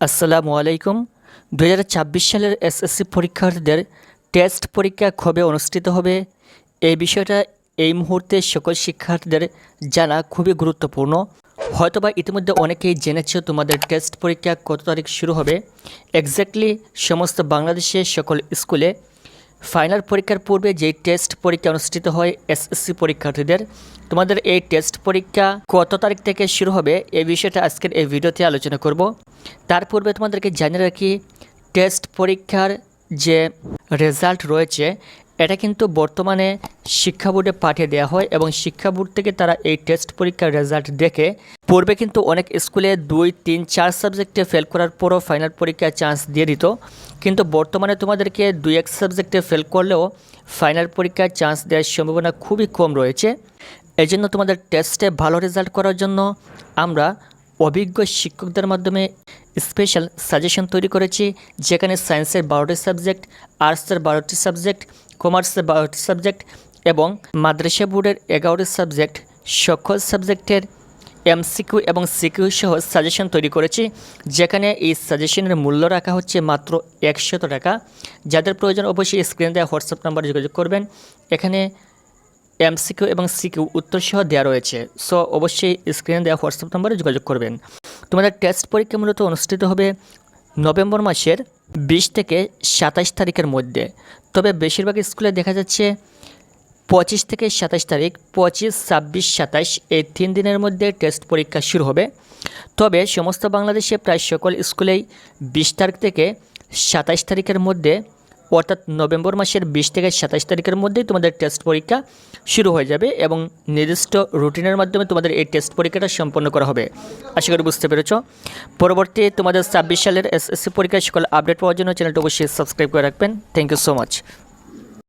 আসসালামু আলাইকুম। দু হাজার ছাব্বিশ সালের এসএসসি পরীক্ষার্থীদের টেস্ট পরীক্ষা কবে অনুষ্ঠিত হবে? এই বিষয়টা এই মুহূর্তে সকল শিক্ষার্থীদের জানা খুবই গুরুত্বপূর্ণ। হয়তোবা ইতিমধ্যে অনেকেই জেনেছো তোমাদের টেস্ট পরীক্ষা কত তারিখ শুরু হবে। এক্স্যাক্টলি সমস্ত বাংলাদেশের সকল স্কুলে ফাইনাল পরীক্ষার পূর্বে যেই টেস্ট পরীক্ষা অনুষ্ঠিত হয় এসএসসি পরীক্ষার্থীদের, তোমাদের এই টেস্ট পরীক্ষা কত তারিখ থেকে শুরু হবে এই বিষয়টা আজকের এই ভিডিওতে আলোচনা করব। তার পূর্বে তোমাদেরকে জানিয়ে রাখি টেস্ট পরীক্ষার যে রেজাল্ট রয়েছে এটা কিন্তু বর্তমানে শিক্ষা বোর্ডে পাঠিয়ে দেওয়া হয় এবং শিক্ষা বোর্ড থেকে তারা এই টেস্ট পরীক্ষার রেজাল্ট দেখে পূর্বে কিন্তু অনেক স্কুলে দুই, তিন, চার সাবজেক্টে ফেল করার পরও ফাইনাল পরীক্ষায় চান্স দিয়ে দিত। কিন্তু বর্তমানে তোমাদেরকে দুই, এক সাবজেক্টে ফেল করলেও ফাইনাল পরীক্ষায় চান্স দেওয়ার সম্ভাবনা খুবই কম রয়েছে। এই জন্য তোমাদের টেস্টে ভালো রেজাল্ট করার জন্য আমরা অভিজ্ঞ শিক্ষকদের মাধ্যমে স্পেশাল সাজেশন তৈরি করেছি, যেখানে সায়েন্সের বারোটি সাবজেক্ট, আর্টসের বারোটি সাবজেক্ট কমার্সের বারোটি সাবজেক্ট এবং মাদ্রাসা বোর্ডের এগারোটি সাবজেক্ট সকল সাবজেক্টের এমসিকিউ এবং সিকিউ সহ সাজেশন তৈরি করেছি, যেখানে এই সাজেশনের মূল্য রাখা হচ্ছে মাত্র একশত টাকা। যাদের প্রয়োজন অবশ্যই স্ক্রিনে দেওয়া হোয়াটসঅ্যাপ নাম্বারে যোগাযোগ করবেন। এখানে এমসিকিউ এবং সিকিউ উত্তর সহ দেওয়া রয়েছে সো অবশ্যই স্ক্রিনে দেওয়া হোয়াটসঅ্যাপ নাম্বারে যোগাযোগ করবেন। তোমাদের টেস্ট পরীক্ষা মূলত অনুষ্ঠিত হবে নভেম্বর মাসের বিশ থেকে সাতাশ তারিখের মধ্যে। তবে বেশিরভাগ স্কুলে দেখা যাচ্ছে পঁচিশ থেকে সাতাশ তারিখ, পঁচিশ, ছাব্বিশ সাতাশ এই তিন দিনের মধ্যে টেস্ট পরীক্ষা শুরু হবে। তবে সমস্ত বাংলাদেশে প্রায় সকল স্কুলেই বিশ তারিখ থেকে সাতাশ তারিখের মধ্যে অর্থাৎ নভেম্বর মাসের বিশ থেকে সাতাশ তারিখের মধ্যেই তোমাদের টেস্ট পরীক্ষা শুরু হয়ে যাবে এবং নির্দিষ্ট রুটিনের মাধ্যমে তোমাদের এই টেস্ট পরীক্ষাটা সম্পন্ন করা হবে। আশা করি বুঝতে পেরেছ। পরবর্তী তোমাদের ছাব্বিশ সালের এসএসসি পরীক্ষায় সকল আপডেট পাওয়ার জন্য চ্যানেলটা অবশ্যই সাবস্ক্রাইব করে রাখবেন। Thank you so much